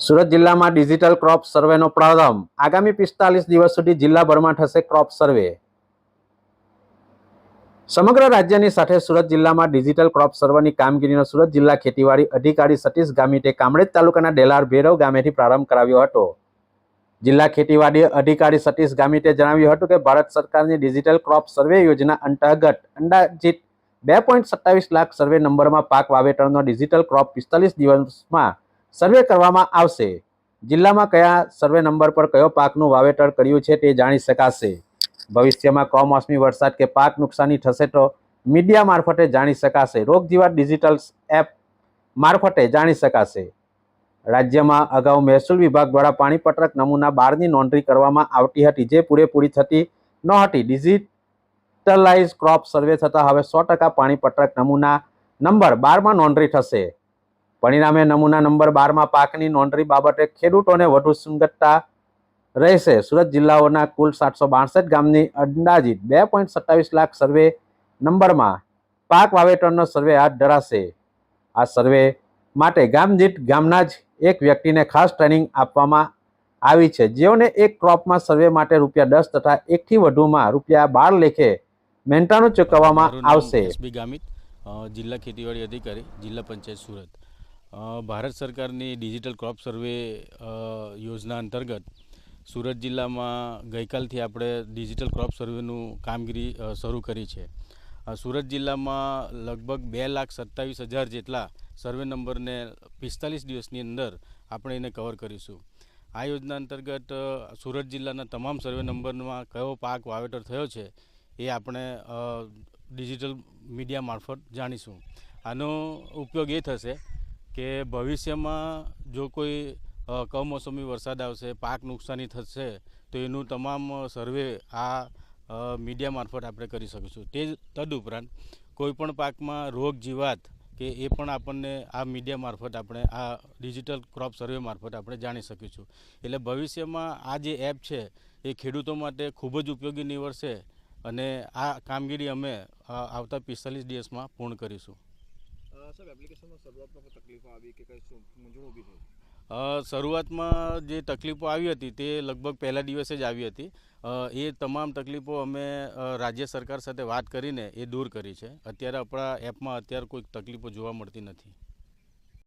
સુરત જિલ્લામાં digital crop સર્વેનો પ્રારંભ. આગામી પિસ્તાલીસ દિવસ સુધી જિલ્લાભરમાં થશે ક્રોપ સર્વે સમગ્ર રાજ્યની સાથે સુરત જિલ્લામાં ડિજિટલ ક્રોપ સર્વેની કામગીરીનો સુરત જિલ્લા ખેતીવાડી અધિકારી સતીશ ગામિતે કામરેજ તાલુકાના ડેલાર ભેરવ ગામેથી પ્રારંભ કરાવ્યો હતો. જિલ્લા ખેતીવાડી અધિકારી સતીશ ગામિતે જણાવ્યું હતું કે ભારત સરકારની ડિજિટલ ક્રોપ સર્વે યોજના અંતર્ગત અંદાજિત બે પોઈન્ટ સત્તાવીસ લાખ સર્વે નંબરમાં પાક વાવેતરનો ડિજિટલ ક્રોપ પિસ્તાલીસ દિવસમાં સર્વે કરવામાં આવશે. જિલ્લામાં કયા સર્વે નંબર પર કયો પાકનું વાવેતર કર્યું છે તે જાણી શકાશે. ભવિષ્યમાં કમોસમી વરસાદ કે પાક નુકસાની થશે તો મીડિયા મારફતે જાણી શકાશે. રોગ જીવાત ડિજિટલ એપ મારફતે જાણી શકાશે. રાજ્યમાં અગાઉ મહેસૂલ વિભાગ દ્વારા પાણીપત્રક નમૂના બારની નોંધણી કરવામાં આવતી હતી જે પૂરેપૂરી થતી ન હતી ડિજિટલાઇઝ ક્રોપ સર્વે થતાં હવે સો ટકા પાણીપત્રક નમૂના નંબર બારમાં નોંધણી થશે. પરિણામે નમૂના નંબર બારમાં પાકની નોંધણી બાબતે ખેડૂતોને વધુ સુંગતતા રહેશે. સુરત જિલ્લાઓના કુલ સાતસો બાસઠ ગામની અંદાજિત બે પોઈન્ટ સત્તાવીસ લાખ સર્વે નંબરમાં પાક વાવેતરનો સર્વે હાથ ધરાશે. આ સર્વે માટે ગામ દીઠ ગામના જ એક વ્યક્તિને ખાસ ટ્રેનિંગ આપવામાં આવી છે. જેઓને એક ક્રોપમાં સર્વે માટે રૂપિયા દસ તથા એકથી વધુમાં રૂપિયા બાર લેખે મહેનતાણું ચૂકવવામાં આવશે. જિલ્લા ખેતીવાડી અધિકારી જિલ્લા પંચાયત સુરત. ભારત સરકારની ડિજિટલ ક્રોપ સર્વે યોજના અંતર્ગત સુરત જિલ્લામાં ગઈકાલથી આપણે ડિજિટલ ક્રોપ સર્વેનું કામગીરી શરૂ કરી છે. સુરત જિલ્લામાં લગભગ બે લાખ સત્તાવીસ હજાર જેટલા સર્વે નંબરને પિસ્તાલીસ દિવસની અંદર આપણે એને કવર કરીશું. આ યોજના અંતર્ગત સુરત જિલ્લાના તમામ સર્વે નંબરમાં કયો પાક વાવેતર થયો છે એ આપણે ડિજિટલ મીડિયા મારફત જાણીશું. આનો ઉપયોગ એ થશે કે ભવિષ્યમાં જો કોઈ કમોસમી વરસાદ આવશે, પાક નુકસાની થશે, તો એનું તમામ સર્વે આ મીડિયા મારફત આપણે કરી શકીશું. તે તદુપરાંત કોઈપણ પાકમાં રોગ, જીવાત કે એ પણ આપણને આ મીડિયા મારફત આપણે, આ ડિજિટલ ક્રોપ સર્વે મારફત આપણે જાણી શકીશું. એટલે ભવિષ્યમાં આ જે એપ છે, એ ખેડૂતો માટે ખૂબ જ ઉપયોગી નીવડશે અને આ કામગીરી અમે આવતા પિસ્તાલીસ દિવસમાં પૂર્ણ કરીશું. સાહેબ એપ્લિકેશનમાં શરૂઆતમાં કોઈ તકલીફો આવી કે કંઈ શું મૂંઝવણ ઊભી થઈ? શરૂઆતમાં જે તકલીફો આવી હતી તે લગભગ પહેલા દિવસે જ આવી હતી. એ તમામ તકલીફો અમે રાજ્ય સરકાર સાથે વાત કરીને એ દૂર કરી છે. અત્યારે આપણા એપમાં અત્યારે કોઈ તકલીફો જોવા મળતી નથી.